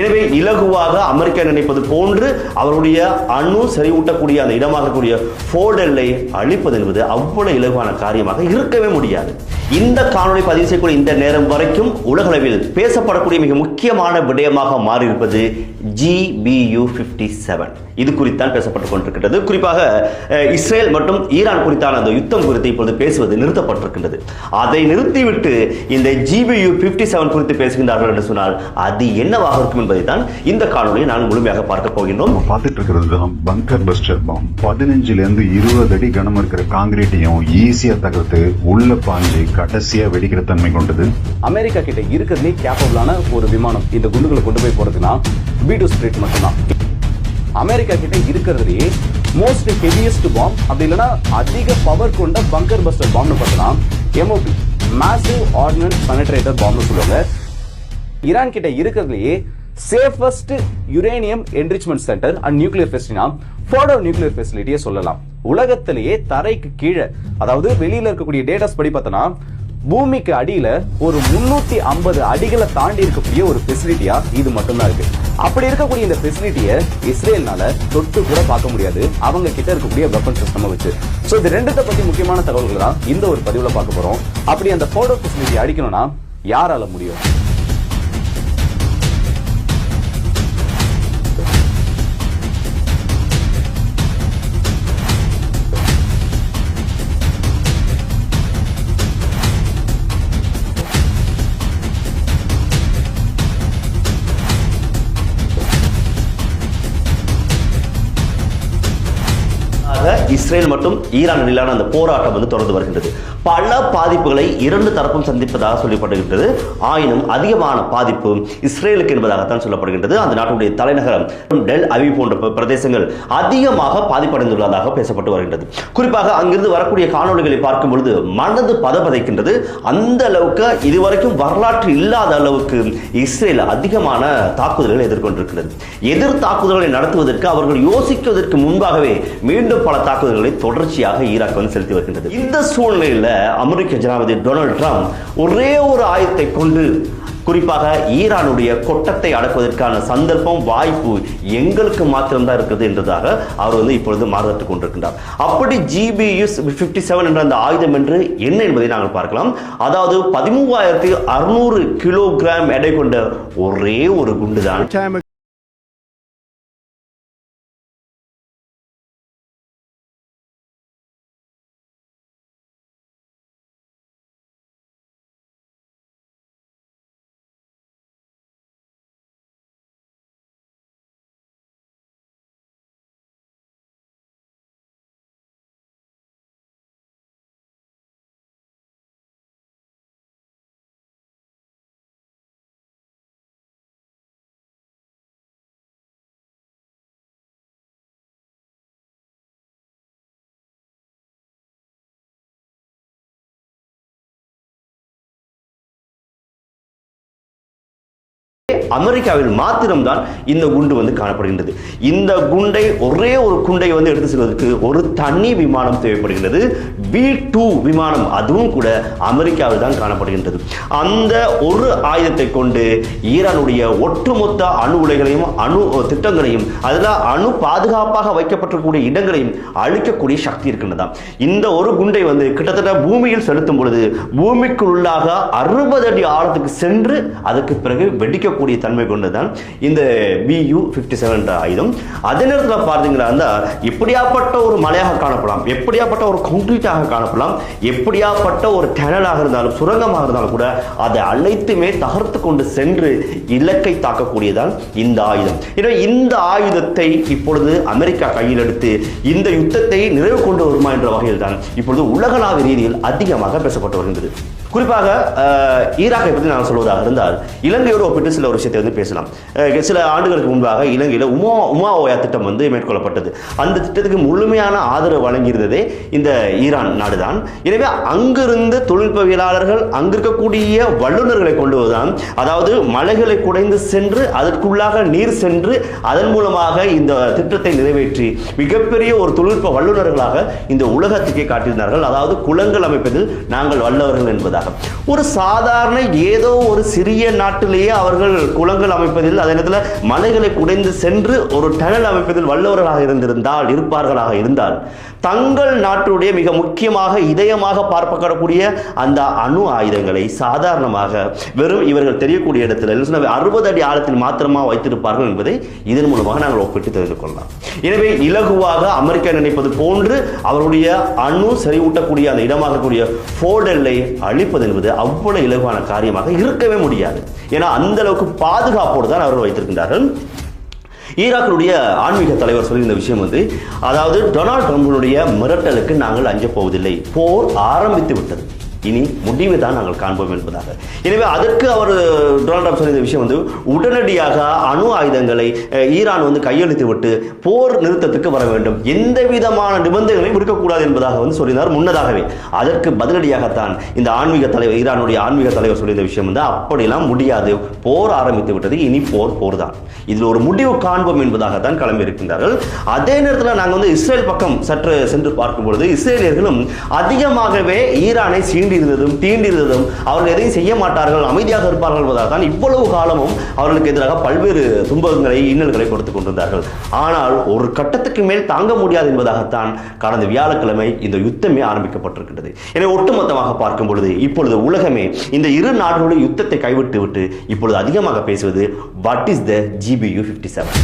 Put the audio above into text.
எனவே இலகுவாக அமெரிக்கா நினைப்பது போன்று அவருடைய அணு செறிவூட்டக்கூடிய அந்த இடமாக இருக்கக்கூடிய ஃபோர்டெல்லை அழிப்பது என்பது அவ்வளவு இலகுவான காரியமாக இருக்கவே முடியாது. இந்த காணொலி பதிவு செய்யக்கூடிய இந்த நேரம் வரைக்கும் உலகளவில் பேசப்படக்கூடிய மிக முக்கியமான விடயமாக மாறியிருப்பது ஜிபியு பிப்டி செவன் இது குறித்தான் பேசப்பட்டுக் கொண்டிருக்கின்றது. குறிப்பாக இஸ்ரேல் மற்றும் ஈரான் குறித்தான அந்த யுத்தம் குறித்து இப்பொழுது பேசுவது நிறுத்தப்பட்டிருக்கின்றது. அதை நிறுத்திவிட்டு இந்த ஜிபியு பிப்டி செவன் குறித்து பேசுகின்றார்கள் என்று சொன்னால் அது என்னவாக இருக்கும் என்பதை தான் இந்த காணொலியை நான் முழுமையாக பார்க்க போகின்றோம். பார்த்துட்டு இருக்கிறது தான் பங்கர் பஸ்டர் பாம் பதினஞ்சுல இருந்து இருபது அடி கனம் இருக்கிற காங்கிரீட்டையும் ஈஸியா தகர்த்து உள்ள பாஞ்சு கடைசியா வெடிக்கிற தன்மை கொண்டது. அமெரிக்கா கிட்ட இருக்கிறதுலே கேப்பபிளான ஒரு விமானம் இந்த குண்டுகளை கொண்டு போய் போறதுன்னா பி டூ ஸ்பிரிட் மட்டும்தான். அமெரிக்கா கிட்ட இருக்கிறதுலே மோஸ்ட் ஹெவியஸ்ட் பாம் அப்படி இல்லைன்னா அதிக பவர் கொண்ட பங்கர் பஸ்டர் பாம்னு பார்த்தோம்னா எம்ஓபி மேசிவ் ஆர்டினன்ஸ் பெனட்ரேட்டர் பாம்னு சொல்லுவாங்க. ஈரான் கிட்ட இருக்கிறதுலேயே safest uranium enrichment center and nuclear ஃபெசிலிட்டினா Fordow nuclear ஃபெசிலிட்டியே சொல்லலாம். உலகத்திலேயே தரைக்கு கீழே அதாவது வெளியில இருக்கக்கூடிய டேட்டாஸ் படி பார்த்தோன்னா பூமிக்கு அடியில ஒரு முன்னூத்தி ஐம்பது அடிகளை தாண்டி இருக்கக்கூடிய ஒரு ஃபெசிலிட்டியா இது மட்டும்தான் இருக்கு. அப்படி இருக்கக்கூடிய இந்த ஃபெசிலிட்டியை இஸ்ரேல்னால தொட்டு கூட பார்க்க முடியாது. அவங்க கிட்ட இருக்கக்கூடிய வெப்பன் சிஸ்டம் வச்சு. சோ இது ரெண்டுத்தை பத்தி முக்கியமான தகவல்கள் தான் இந்த ஒரு பதிவுல பார்க்க போறோம். அப்படி அந்த ஃபோடோ ஃபெசிலிட்டி அடிக்கணும்னா யாரால முடியும்? இஸ்ரேல் மற்றும் ஈரான் இடையிலான அந்த போராட்டம் வந்து தொடர்ந்து வருகின்றது. பல பாதிப்புகளை இரண்டு தரப்பும் சந்திப்பதாக சொல்லப்படுகின்றது. ஆயினும் அதிகமான பாதிப்பு இஸ்ரேலுக்கு என்பதாகத்தான் சொல்லப்படுகின்றது. அந்த நாட்டுடைய தலைநகரம் டெல் அவி போன்ற பிரதேசங்கள் அதிகமாக பாதிப்படைந்துள்ளதாக பேசப்பட்டு வருகின்றது. குறிப்பாக அங்கிருந்து வரக்கூடிய காணொளிகளை பார்க்கும் பொழுது மனது பதபதைக்கின்றது அந்த அளவுக்கு இதுவரைக்கும் வரலாற்று இல்லாத அளவுக்கு இஸ்ரேல் அதிகமான தாக்குதல்களை எதிர்கொண்டிருக்கிறது எதிர் தாக்குதல்களை நடத்துவதற்கு அவர்கள் யோசிக்குவதற்கு முன்பாகவே மீண்டும் பல தாக்குதல்கள் தாக்குதல்களை தொடர்ச்சியாக ஈராக் வந்து செலுத்தி வருகின்றது. இந்த சூழ்நிலையில் அமெரிக்க ஜனாதிபதி டொனால்டு ட்ரம்ப் ஒரே ஒரு ஆயத்தை கொண்டு குறிப்பாக ஈரானுடைய கொட்டத்தை அடக்குவதற்கான சந்தர்ப்பம் வாய்ப்பு எங்களுக்கு மாத்திரம்தான் இருக்கிறது என்றதாக அவர் வந்து இப்பொழுது மாறுதட்டு கொண்டிருக்கின்றார். அப்படி ஜிபிஎஸ் பிப்டி செவன் என்ற அந்த ஆயுதம் என்று என்ன என்பதை நாங்கள் பார்க்கலாம். அதாவது பதிமூவாயிரத்தி அறுநூறு கிலோகிராம் எடை கொண்ட ஒரே ஒரு குண்டுதான். அமெரிக்காவில் மாத்திரம்தான் இந்த குண்டு வந்து காணப்படுகின்றது. இந்த குண்டை ஒரே ஒரு குண்டை வந்து எடுத்து செல்வதற்கு ஒரு தனி விமானம் தேவைப்படுகின்றது. பி டூ விமானம் அதுவும் கூட அமெரிக்காவில் தான் காணப்படுகின்றது. அந்த ஒரு ஆயுதத்தை கொண்டு ஈரானுடைய ஒட்டுமொத்த அணு உலைகளையும் அணு திட்டங்களையும் அதில் அணு பாதுகாப்பாக வைக்கப்பட்டிருக்கக்கூடிய இடங்களையும் அழிக்கக்கூடிய சக்தி இருக்கின்றதாம் இந்த ஒரு குண்டை வந்து கிட்டத்தட்ட பூமியில் செலுத்தும் பொழுது பூமிக்குள்ளாக அறுபது அடி ஆழத்துக்கு சென்று அதுக்கு பிறகு வெடிக்கக்கூடிய தன்மை கொண்டு தான் இந்த பியூ ஃபிஃப்டி செவன் ஆயுதம். அதே நேரத்தில் பார்த்தீங்கன்னா எப்படியாப்பட்ட ஒரு மலையாக காணப்படலாம் எப்படியாப்பட்ட ஒரு கான்கிரீட்டாக காணப்படலாம் எப்படியாப்பட்ட ஒரு டனலாக இருந்தாலும் சுரங்கமாக இருந்தாலும் கூட அதை அனைத்துமே தகர்த்து கொண்டு சென்று இலக்கை தாக்கக்கூடியதான் இந்த ஆயுதம். எனவே இந்த ஆயுதத்தை இப்பொழுது அமெரிக்கா கையில் எடுத்து இந்த யுத்தத்தை நிறைவு கொண்டு வருமா என்ற வகையில் தான் இப்பொழுது உலகளாவிய ரீதியில் அதிகமாக பேசப்பட்டு வருகின்றது. குறிப்பாக ஈராக்கை பற்றி நான் சொல்வதாக இருந்தால் இலங்கையோடு ஒப்பிட்டு சில ஒரு விஷயத்தை வந்து பேசலாம். சில ஆண்டுகளுக்கு முன்பாக இலங்கையில் உமா உமா ஓயா திட்டம் வந்து மேற்கொள்ளப்பட்டது. அந்த திட்டத்துக்கு முழுமையான ஆதரவு வழங்கியிருந்ததே இந்த ஈரான் நாடுதான். எனவே அங்கிருந்து தொழில்நுட்பவியலாளர்கள் அங்கு இருக்கக்கூடிய வல்லுநர்களை கொண்டு வருதான் அதாவது மலைகளை குடைந்து சென்று அதற்குள்ளாக நீர் சென்று அதன் மூலமாக இந்த திட்டத்தை நிறைவேற்றி மிகப்பெரிய ஒரு தொழில்நுட்ப வல்லுநர்களாக இந்த உலகத்துக்கே காட்டியிருந்தார்கள். அதாவது குளங்கள் அமைப்பதில் நாங்கள் வல்லவர்கள் என்பதாக. ஒரு சாதாரண ஏதோ ஒரு சிறிய நாட்டிலேயே அவர்கள் குளங்கள் அமைப்பதில் அதே நேரத்தில் மலைகளை குடைந்து சென்று ஒரு டனல் அமைப்பதில் வல்லவர்களாக இருந்திருந்தால் இருப்பார்களாக இருந்தால் தங்கள் நாட்டுடைய மிக முக்கியமாக இதயமாக பார்ப்பக்கூடிய அந்த அணு ஆயுதங்களை சாதாரணமாக வெறும் இவர்கள் தெரியக்கூடிய இடத்துல அறுபது அடி ஆழத்தில் மாத்திரமா வைத்திருப்பார்கள் என்பதை இதன் மூலமாக நாங்கள் ஒப்பிட்டு தெரிந்து கொள்ளலாம். எனவே இலகுவாக அமெரிக்கா நினைப்பது போன்று அவருடைய அணு செறிவூட்டக்கூடிய அந்த இடமாக கூடிய ஃபோர்டெல்லை அழிப்பது என்பது அவ்வளவு இலகுவான காரியமாக இருக்கவே முடியாது. ஏன்னா அந்த அளவுக்கு பாதுகாப்போடு தான் அவர்கள் வைத்திருக்கின்றார்கள். ஈராக்கினுடைய ஆன்மீக தலைவர் சொல்லியிருந்த விஷயம் வந்து அதாவது டொனால்ட் ட்ரம்பினுடைய மிரட்டலுக்கு நாங்கள் அஞ்சப் போவதில்லை போர் ஆரம்பித்து விட்டது. இனி முடிவை தான் நாங்கள் காண்போம் என்பதாக. எனவே அதற்கு அவர் டொனால்ட் ட்ரம்ப் சொல்லிய விஷயம் வந்து உடனடியாக அணு ஆயுதங்களை ஈரான் வந்து கையெழுத்து விட்டு போர் நிறுத்தத்துக்கு வர வேண்டும். எந்த விதமான நிபந்தனைகளையும் விடுக்கக்கூடாது என்பதாக வந்து சொல்லியிருந்தார் முன்னதாகவே. அதற்கு பதிலடியாகத்தான் இந்த ஆன்மீக தலைவர் ஈரானுடைய ஆன்மீக தலைவர் சொல்லியிருந்த விஷயம் வந்து அப்படிலாம் முடியாது. போர் ஆரம்பித்து விட்டது இனி போர் போர் தான். இதில் ஒரு முடிவு காண்போம் என்பதாகத்தான் கிளம்பி இருக்கின்றார்கள் அதே நேரத்தில் நாங்கள் வந்து இஸ்ரேல் பக்கம் சற்று சென்று பார்க்கும் பொழுது இஸ்ரேலியர்களும் அதிகமாகவே ஈரானை சீன் சீண்டியிருந்ததும் தீண்டிருந்ததும் அவர்கள் எதையும் செய்ய மாட்டார்கள் அமைதியாக இருப்பார்கள் என்பதாக தான் இவ்வளவு காலமும் அவர்களுக்கு எதிராக பல்வேறு துன்பங்களை இன்னல்களை கொடுத்து கொண்டிருந்தார்கள். ஆனால் ஒரு கட்டத்துக்கு மேல் தாங்க முடியாது என்பதாகத்தான் கடந்த வியாழக்கிழமை இந்த யுத்தமே ஆரம்பிக்கப்பட்டிருக்கின்றது. எனவே ஒட்டுமொத்தமாக பார்க்கும் பொழுது இப்பொழுது உலகமே இந்த இரு நாடுகளுடைய யுத்தத்தை கைவிட்டு விட்டு இப்பொழுது அதிகமாக பேசுவது what is the GPU fifty seven